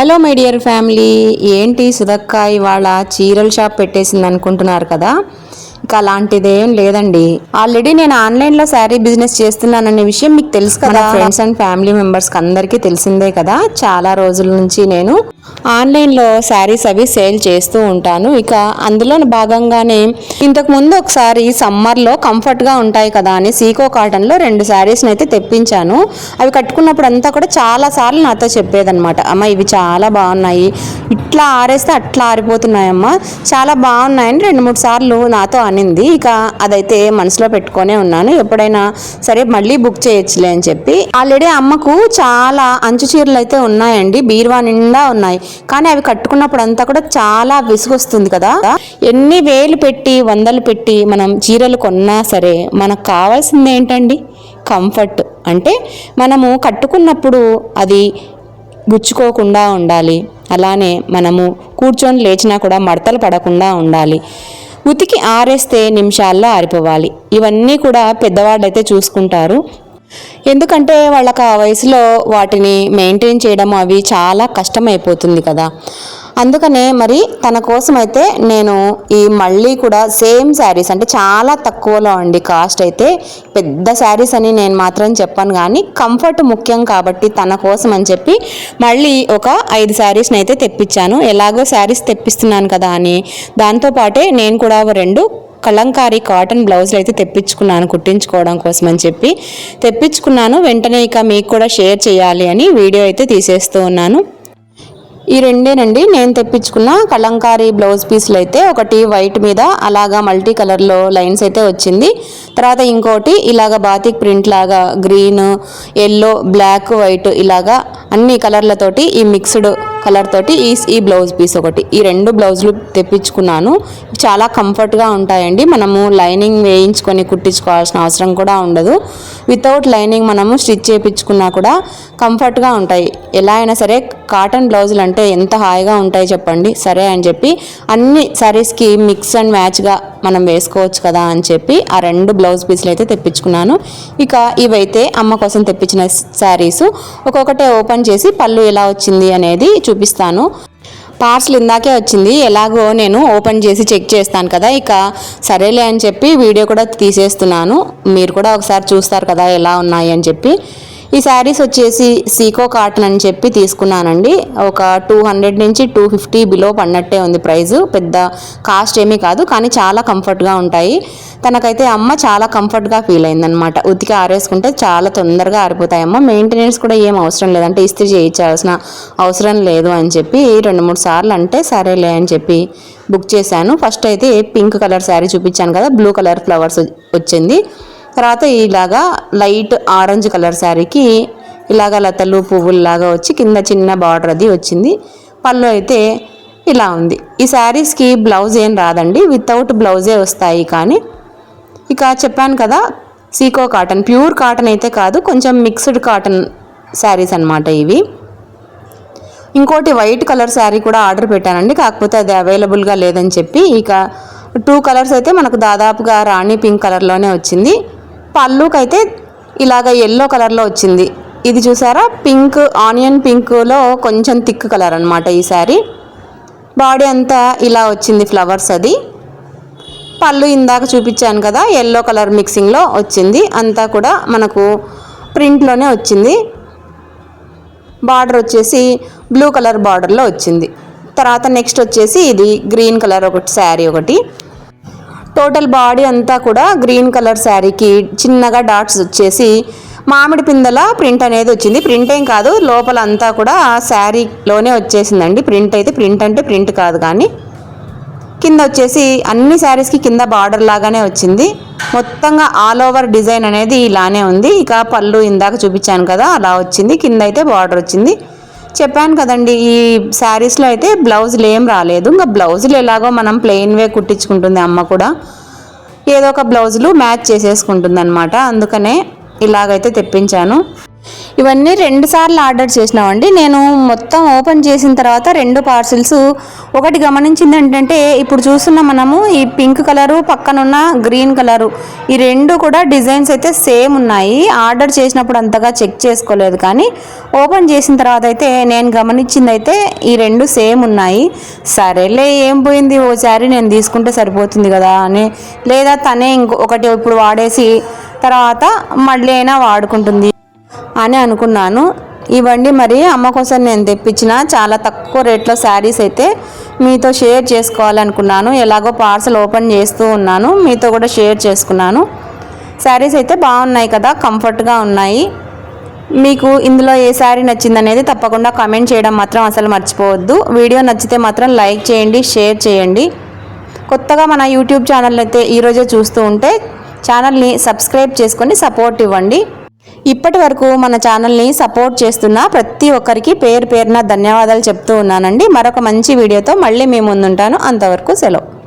Hello my dear family. ఏంటి సుధక్క ఇవాళ చీరల షాప్ పెట్టేసింది అనుకుంటున్నారు కదా? ఇక అలాంటిదేం లేదండి. ఆల్రెడీ నేను ఆన్లైన్లో శారీ బిజినెస్ చేస్తున్నాననే విషయం మీకు తెలుసు కదా. ఫ్రెండ్స్ అండ్ ఫ్యామిలీ మెంబర్స్కి అందరికీ తెలిసిందే కదా. చాలా రోజుల నుంచి నేను ఆన్లైన్లో శారీస్ అవి సేల్ చేస్తూ ఉంటాను. ఇక అందులో భాగంగానే ఇంతకు ముందు ఒకసారి సమ్మర్లో కంఫర్ట్గా ఉంటాయి కదా అని సీకో కాటన్లో రెండు శారీస్ని అయితే తెప్పించాను. అవి కట్టుకున్నప్పుడు అంతా కూడా చాలా సార్లు నాతో చెప్పేదన్నమాట. అమ్మ ఇవి చాలా బాగున్నాయి. ఇట్లా ఆరేస్తే అట్లా ఆరిపోతున్నాయమ్మా. చాలా బాగున్నాయని రెండు మూడు సార్లు నాతో అనింది. ఇక అదైతే మనసులో పెట్టుకొనే ఉన్నాను. ఎప్పుడైనా సరే మళ్ళీ బుక్ చేయొచ్చులే అని చెప్పి. ఆల్రెడీ అమ్మకు చాలా అంచు చీరలు అయితే ఉన్నాయండి. బీరువా నిండా ఉన్నాయి. కానీ అవి కట్టుకున్నప్పుడు అంతా కూడా చాలా విసుగొస్తుంది కదా. ఎన్ని వేలు పెట్టి వందలు పెట్టి మనం చీరలు కొన్నా సరే మనకు కావాల్సింది ఏంటండి? కంఫర్ట్. అంటే మనము కట్టుకున్నప్పుడు అది గుచ్చుకోకుండా ఉండాలి. అలానే మనము కూర్చొని లేచినా కూడా మడతలు పడకుండా ఉండాలి. ఉతికి ఆరేస్తే నిమిషాల్లో ఆరిపోవాలి. ఇవన్నీ కూడా పెద్దవాళ్ళైతే చూసుకుంటారు. ఎందుకంటే వాళ్ళకి ఆ వయసులో వాటిని మెయింటైన్ చేయడం అవి చాలా కష్టమైపోతుంది కదా. అందుకనే మరి తన కోసం అయితే నేను ఈ మళ్ళీ కూడా సేమ్ శారీస్ అంటే చాలా తక్కువలో అండి కాస్ట్ అయితే పెద్ద శారీస్ అని నేను మాత్రం చెప్పాను కానీ కంఫర్ట్ ముఖ్యం కాబట్టి తన కోసం అని చెప్పి మళ్ళీ ఒక ఐదు శారీస్ని అయితే తెప్పించాను. ఎలాగో శారీస్ తెప్పిస్తున్నాను కదా అని. దాంతోపాటే నేను కూడా ఒక రెండు కలంకారీ కాటన్ బ్లౌజులు అయితే తెప్పించుకున్నాను కుట్టించుకోవడం కోసం అని చెప్పి. తెప్పించుకున్నాను. వెంటనే ఇక మీకు కూడా షేర్ చేయాలి అని వీడియో అయితే తీసేస్తూ ఉన్నాను. ఈ రెండేనండి నేను తెప్పించుకున్న కలంకారీ బ్లౌజ్ పీస్లు అయితే ఒకటి వైట్ మీద అలాగా మల్టీ కలర్లో లైన్స్ అయితే వచ్చింది. తర్వాత ఇంకోటి ఇలాగ బాతిక్ ప్రింట్ లాగా గ్రీన్ ఎల్లో బ్లాక్ వైట్ ఇలాగా అన్ని కలర్లతోటి ఈ మిక్స్డ్ కలర్ తోటి ఈ ఈ బ్లౌజ్ పీస్ ఒకటి. ఈ రెండు బ్లౌజులు తెప్పించుకున్నాను. చాలా కంఫర్ట్గా ఉంటాయండి. మనము లైనింగ్ వేయించుకొని కుట్టించుకోవాల్సిన అవసరం కూడా ఉండదు. వితౌట్ లైనింగ్ మనము స్టిచ్ చేయించుకున్నా కూడా కంఫర్ట్గా ఉంటాయి. ఎలా అయినా సరే కాటన్ బ్లౌజులు అంటే ఎంత హాయిగా ఉంటాయి చెప్పండి. సరే అని చెప్పి అన్ని శారీస్కి మిక్స్ అండ్ మ్యాచ్గా మనం వేసుకోవచ్చు కదా అని చెప్పి ఆ రెండు బ్లౌజ్ పీసులు అయితే తెప్పించుకున్నాను. ఇక ఇవైతే అమ్మ కోసం తెప్పించిన శారీస్ ఒక్కొక్కటే ఓపెన్ చేసి పళ్ళు ఎలా వచ్చింది అనేది చూపిస్తాను. పార్సల్ ఇందాకే వచ్చింది. ఎలాగో నేను ఓపెన్ చేసి చెక్ చేస్తాను కదా. ఇక సరేలే అని చెప్పి వీడియో కూడా తీసేస్తున్నాను. మీరు కూడా ఒకసారి చూస్తారు కదా ఎలా ఉన్నాయి అని చెప్పి. ఈ శారీస్ వచ్చేసి సీకో కాటన్ అని చెప్పి తీసుకున్నానండి. ఒక టూ హండ్రెడ్ నుంచి టూ ఫిఫ్టీ బిలో పడినట్టే ఉంది ప్రైస్ పెద్ద కాస్ట్ ఏమీ కాదు కానీ చాలా కంఫర్ట్గా ఉంటాయి. తనకైతే అమ్మ చాలా కంఫర్ట్గా ఫీల్ అయిందనమాట ఉతికి ఆరేసుకుంటే చాలా తొందరగా ఆరిపోతాయి అమ్మ. మెయింటెనెన్స్ కూడా ఏం అవసరం లేదంటే ఇస్త్రీ చేయించాల్సిన అవసరం లేదు అని చెప్పి రెండు మూడు సార్లు అంటే సరేలే అని చెప్పి బుక్ చేశాను. ఫస్ట్ అయితే పింక్ కలర్ శారీ చూపించాను కదా బ్లూ కలర్ ఫ్లవర్స్ వచ్చింది. తర్వాత ఇలాగా లైట్ ఆరెంజ్ కలర్ శారీకి ఇలాగ లతలు పువ్వుల్లాగా వచ్చి కింద చిన్న బార్డర్ అది వచ్చింది. పళ్ళు అయితే ఇలా ఉంది. ఈ శారీస్కి బ్లౌజ్ ఏం రాదండి. వితౌట్ బ్లౌజే వస్తాయి కానీ ఇక చెప్పాను కదా సీకో కాటన్ ప్యూర్ కాటన్ అయితే కాదు కొంచెం మిక్స్డ్ కాటన్ శారీస్ అన్నమాట ఇవి. ఇంకోటి వైట్ కలర్ శారీ కూడా ఆర్డర్ పెట్టానండి. కాకపోతే అది అవైలబుల్గా లేదని చెప్పి ఇక టూ కలర్స్ అయితే మనకు దాదాపుగా రాణి పింక్ కలర్లోనే వచ్చింది. పళ్ళుకైతే ఇలాగ ఎల్లో కలర్లో వచ్చింది. ఇది చూసారా? పింక్ ఆనియన్ పింక్లో కొంచెం థిక్ కలర్ అనమాట ఈ శారీ. బాడీ అంతా ఇలా వచ్చింది ఫ్లవర్స్ అది. పళ్ళు ఇందాక చూపించాను కదా ఎల్లో కలర్ మిక్సింగ్లో వచ్చింది. అంతా కూడా మనకు ప్రింట్లోనే వచ్చింది. బార్డర్ వచ్చేసి బ్లూ కలర్ బార్డర్లో వచ్చింది. తర్వాత నెక్స్ట్ వచ్చేసి ఇది గ్రీన్ కలర్ ఒకటి శారీ ఒకటి. టోటల్ బాడీ అంతా కూడా గ్రీన్ కలర్ శారీకి చిన్నగా డాట్స్ వచ్చేసి మామిడి పిందల ప్రింట్ అనేది వచ్చింది. ప్రింట్ ఏం కాదు లోపల అంతా కూడా శారీలోనే వచ్చేసిందండి. ప్రింట్ అయితే ప్రింట్ అంటే ప్రింట్ కాదు కానీ. కింద వచ్చేసి అన్ని శారీస్కి కింద బార్డర్ లాగానే వచ్చింది. మొత్తంగా ఆల్ ఓవర్ డిజైన్ అనేది ఇలానే ఉంది. ఇక పళ్ళు ఇందాక చూపించాను కదా అలా వచ్చింది. కింద అయితే బార్డర్ వచ్చింది. చెప్పాను కదండి ఈ శారీస్లో అయితే బ్లౌజులు ఏం రాలేదు. ఇంకా బ్లౌజులు ఎలాగో మనం ప్లెయిన్వే కుట్టించుకుంటుంది అమ్మ కూడా. ఏదో ఒక బ్లౌజులు మ్యాచ్ చేసేసుకుంటుంది అనమాట అందుకనే ఇలాగైతే తెప్పించాను. ఇవన్నీ రెండు సార్లు ఆర్డర్ చేసినామండి. నేను మొత్తం ఓపెన్ చేసిన తర్వాత రెండు పార్సిల్స్. ఒకటి గమనించింది ఏంటంటే ఇప్పుడు చూస్తున్న మనము ఈ పింక్ కలరు పక్కనున్న గ్రీన్ కలరు. ఈ రెండు కూడా డిజైన్స్ అయితే సేమ్ ఉన్నాయి. ఆర్డర్ చేసినప్పుడు అంతగా చెక్ చేసుకోలేదు కానీ ఓపెన్ చేసిన తర్వాత అయితే నేను గమనించింది అయితే ఈ రెండు సేమ్ ఉన్నాయి. సరేలే ఏం పోయింది? ఓ శారీ నేను తీసుకుంటే సరిపోతుంది కదా అని. లేదా తనే ఇంకొకటి ఇప్పుడు వాడేసి తర్వాత మళ్ళీ అయినా వాడుకుంటుంది. అని అనుకున్నాను. ఇవ్వండి మరి అమ్మ కోసం నేను తెప్పించిన చాలా తక్కువ రేట్లో శారీస్ అయితే మీతో షేర్ చేసుకోవాలనుకున్నాను. ఎలాగో పార్సల్ ఓపెన్ చేస్తూ ఉన్నాను. మీతో కూడా షేర్ చేసుకున్నాను. శారీస్ అయితే బాగున్నాయి కదా కంఫర్ట్గా ఉన్నాయి. మీకు ఇందులో ఏ శారీ నచ్చిందనేది తప్పకుండా కామెంట్ చేయడం మాత్రం అసలు మర్చిపోవద్దు. వీడియో నచ్చితే మాత్రం లైక్ చేయండి షేర్ చేయండి. కొత్తగా మన యూట్యూబ్ ఛానల్ అయితే ఈరోజే చూస్తూ ఉంటే ఛానల్ని సబ్స్క్రైబ్ చేసుకొని సపోర్ట్ ఇవ్వండి. ఇప్పటి వరకు మన ఛానల్ని సపోర్ట్ చేస్తున్న ప్రతి ఒక్కరికి పేరు పేరున ధన్యవాదాలు చెప్తూ ఉన్నానండి. మరొక మంచి వీడియోతో మళ్ళీ మీ ముందుంటాను. అంతవరకు సెలవు.